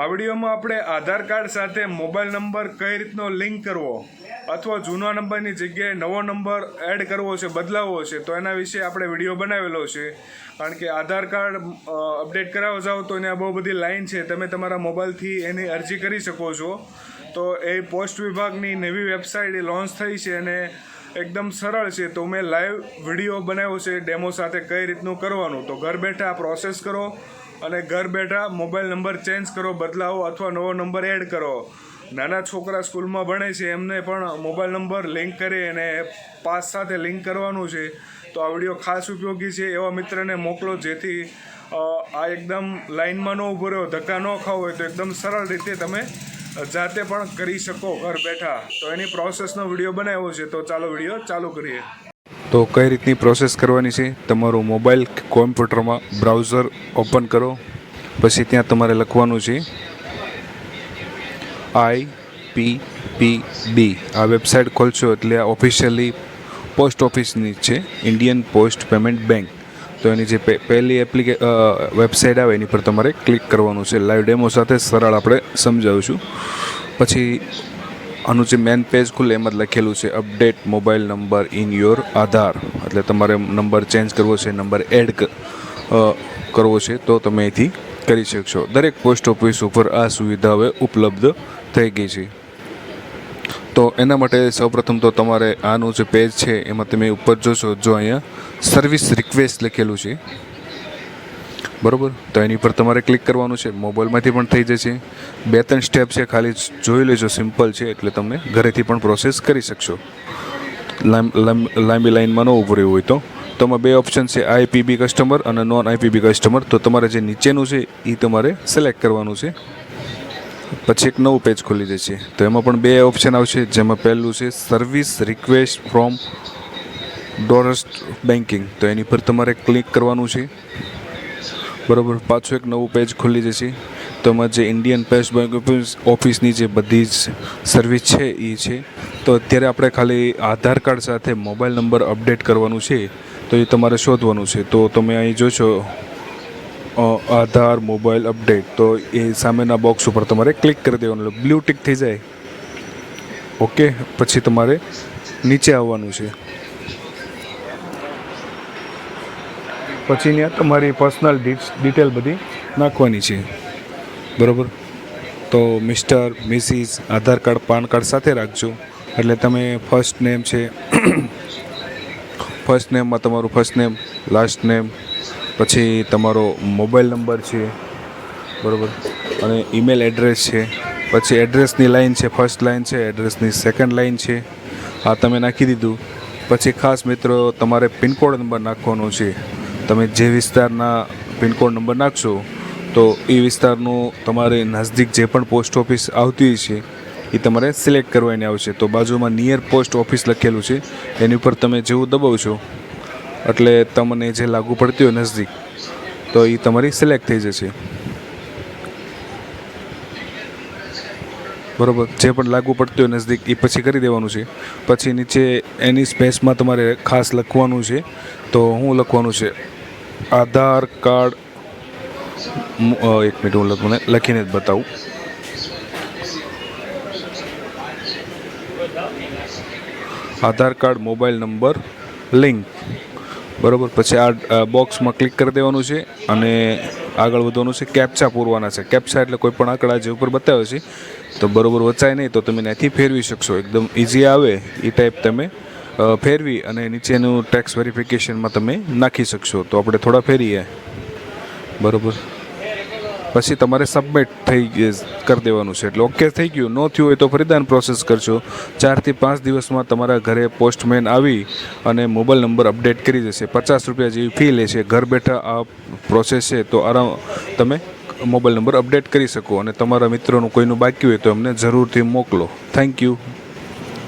આ વિડીયોમાં આપણે આધાર કાર્ડ સાથે મોબાઈલ નંબર કઈ રીતનો લિંક કરવો અથવા જૂના નંબરની જગ્યાએ નવો નંબર એડ કરવો છે, બદલાવવો છે, તો એના વિશે આપણે વીડિયો બનાવેલો છે. કારણ કે આધાર કાર્ડ અપડેટ કરાવવા જાઓ તો એને બહુ બધી લાઇન છે. તમે તમારા મોબાઈલથી એની અરજી કરી શકો છો. તો એ પોસ્ટ વિભાગની નવી વેબસાઇટ એ લોન્ચ થઈ છે અને એકદમ સરળ છે. તો મેં લાઈવ વીડિયો બનાવ્યો છે ડેમો સાથે કઈ રીતનું કરવાનું. તો ઘર બેઠા પ્રોસેસ કરો અને ઘર બેઠા મોબાઈલ નંબર ચેન્જ કરો, બદલાવો અથવા નવો નંબર એડ કરો. નાના છોકરા સ્કૂલમાં ભણે છે, એમને પણ મોબાઈલ નંબર લિંક કરી અને પાસ સાથે લિંક કરવાનું છે. તો આ વીડિયો ખાસ ઉપયોગી છે. એવા મિત્રને મોકલો જેથી આ એકદમ લાઇનમાં ન ઊભો રહ્યો. ધક્કા ન ખાવ હોય તો એકદમ સરળ રીતે તમે જાતે પણ કરી શકો ઘર બેઠા. તો એની પ્રોસેસનો વીડિયો બનાવ્યો છે. તો ચાલો વીડિયો ચાલુ કરીએ. તો કઈ રીતની પ્રોસેસ કરવાની છે? તમારું મોબાઈલ કોમ્પ્યુટરમાં બ્રાઉઝર ઓપન કરો. પછી ત્યાં તમારે લખવાનું છે આઈ પી પી ડી આ વેબસાઇટ ખોલશો એટલે આ ઓફિશિયલી પોસ્ટ ઓફિસની છે. ઇન્ડિયન પોસ્ટ પેમેન્ટ બેંક તો એની જે પહેલી એપ્લિકે વેબસાઇટ આવે એની પર તમારે ક્લિક કરવાનું છે. લાઈવ ડેમો સાથે સરળ આપણે સમજાવીશું. પછી, આનું જે મેન પેજ ખુલે એમાં જ લખેલું છે, update mobile number in your Aadhaar. એટલે તમારે નંબર ચેન્જ કરવો છે, નંબર એડ કરવો છે, તો તમે અહીંથી કરી શકશો. દરેક પોસ્ટ ઓફિસ ઉપર આ સુવિધા હવે ઉપલબ્ધ થઈ ગઈ છે. તો એના માટે સૌપ્રથમ તો તમારે આનું જે પેજ છે, એમાં તમે ઉપર જોશો, જો અહીંયા સર્વિસ રિક્વેસ્ટ લખેલું છે. બરાબર? તો એની પર તમારે ક્લિક કરવાનું છે. મોબાઈલમાંથી પણ થઈ જશે. બે ત્રણ સ્ટેપ છે, ખાલી જોઈ લેજો. સિમ્પલ છે, એટલે તમે ઘરેથી પણ પ્રોસેસ કરી શકશો. લાંબ- લાઈનમાં ન ઊભું રહેવું હોય તો. તમારે બે ઓપ્શન છે આઈપીબી કસ્ટમર અને નોન આઈપીબી કસ્ટમર તો તમારે જે નીચેનું છે એ તમારે સિલેક્ટ કરવાનું છે. પછી એક નવું પેજ ખોલી જશે તો એમાં પણ બે ઓપ્શન આવશે, જેમાં પહેલું છે service request from doorstep banking તો એની પર તમારે ક્લિક કરવાનું છે. બરાબર, પાછું એક નવું પેજ ખોલી જશે તો એમાં જે ઇન્ડિયન પેસ્ટ બેંક ઓફિસની જે બધી જ સર્વિસ છે એ છે. તો અત્યારે આપણે ખાલી આધાર કાર્ડ સાથે મોબાઈલ નંબર અપડેટ કરવાનું છે. તો એ તમારે શોધવાનું છે. તો તમે અહીં જોશો આધાર, મોબાઈલ અપડેટ, તો એ સામેના બોક્સ ઉપર તમારે ક્લિક કરી દેવાનું, એટલે બ્લુ ટિક થઈ જાય. ઓકે પછી તમારે નીચે આવવાનું છે. પછી ત્યાં તમારી પર્સનલ ડિટેલ બધી નાખવાની છે. બરાબર? તો mister missus Aadhaar card, PAN card સાથે રાખજો. એટલે તમે ફર્સ્ટ નેમ છે ફર્સ્ટ નેમમાં તમારું ફર્સ્ટ નેમ લાસ્ટ નેમ પછી તમારો મોબાઈલ નંબર છે, બરાબર? અને ઈમેલ એડ્રેસ છે. પછી એડ્રેસની લાઈન છે ફર્સ્ટ લાઈન છે એડ્રેસની સેકન્ડ લાઈન છે. આ તમે નાખી દીધું. પછી ખાસ મિત્રો, તમારે પિનકોડ નંબર નાખવાનો છે. તમે જે વિસ્તારના પિનકોડ નંબર નાખશો, તો એ વિસ્તારનું તમારે નજદીક જે પણ પોસ્ટ ઓફિસ આવતી છે, એ તમારે સિલેક્ટ કરવાની આવશે. તો બાજુમાં નિયર પોસ્ટ ઓફિસ લખેલું છે. એની ઉપર તમે જેવું દબાવશો એટલે તમને જે લાગુ પડતી હોય નજદીક, તો એ તમારી સિલેક્ટ થઈ જશે. બરોબર? જે પણ લાગુ પડતું હોય નજદીક એ પછી કરી દેવાનું છે. પછી નીચે એની સ્પેસમાં તમારે ખાસ લખવાનું છે. તો હું લખવાનું છે, આધાર કાર્ડ એક મિનિટ હું લખું લખીને જ બતાવું. Aadhaar card, mobile number, link. બરોબર? પછી આ બોક્સમાં ક્લિક કરી દેવાનું છે અને આગળ વધવાનું છે કેપ્ચા પૂરવાના છે. કેપ્ચા એટલે કોઈ પણ આંકડા જે ઉપર બતાવે છે, તો બરોબર વચાય નહીં, તો તમે ત્યાંથી ફેરવી શકશો. એકદમ ઇઝી આવે એ ટાઈપ તમે ફેરવી અને નીચેનું ટેક્સ વેરિફિકેશનમાં તમે નાખી શકશો. તો આપણે થોડા ફેરીએ. બરોબર? પછી તમારે સબમિટ થઈ કરી દેવાનું છે. એટલે ઓકે થઈ ગયું. ન થયું હોય તો ફરીદાન પ્રોસેસ કરશો ચારથી પાંચ દિવસમાં તમારા ઘરે પોસ્ટમેન આવી અને મોબાઈલ નંબર અપડેટ કરી જશે પચાસ રૂપિયા જેવી ફી લેશે ઘર બેઠા આ પ્રોસેસ છે તો આરામ, તમે મોબાઈલ નંબર અપડેટ કરી શકો અને તમારા મિત્રોનું કોઈનું બાકી હોય તો એમને જરૂરથી મોકલો. Thank you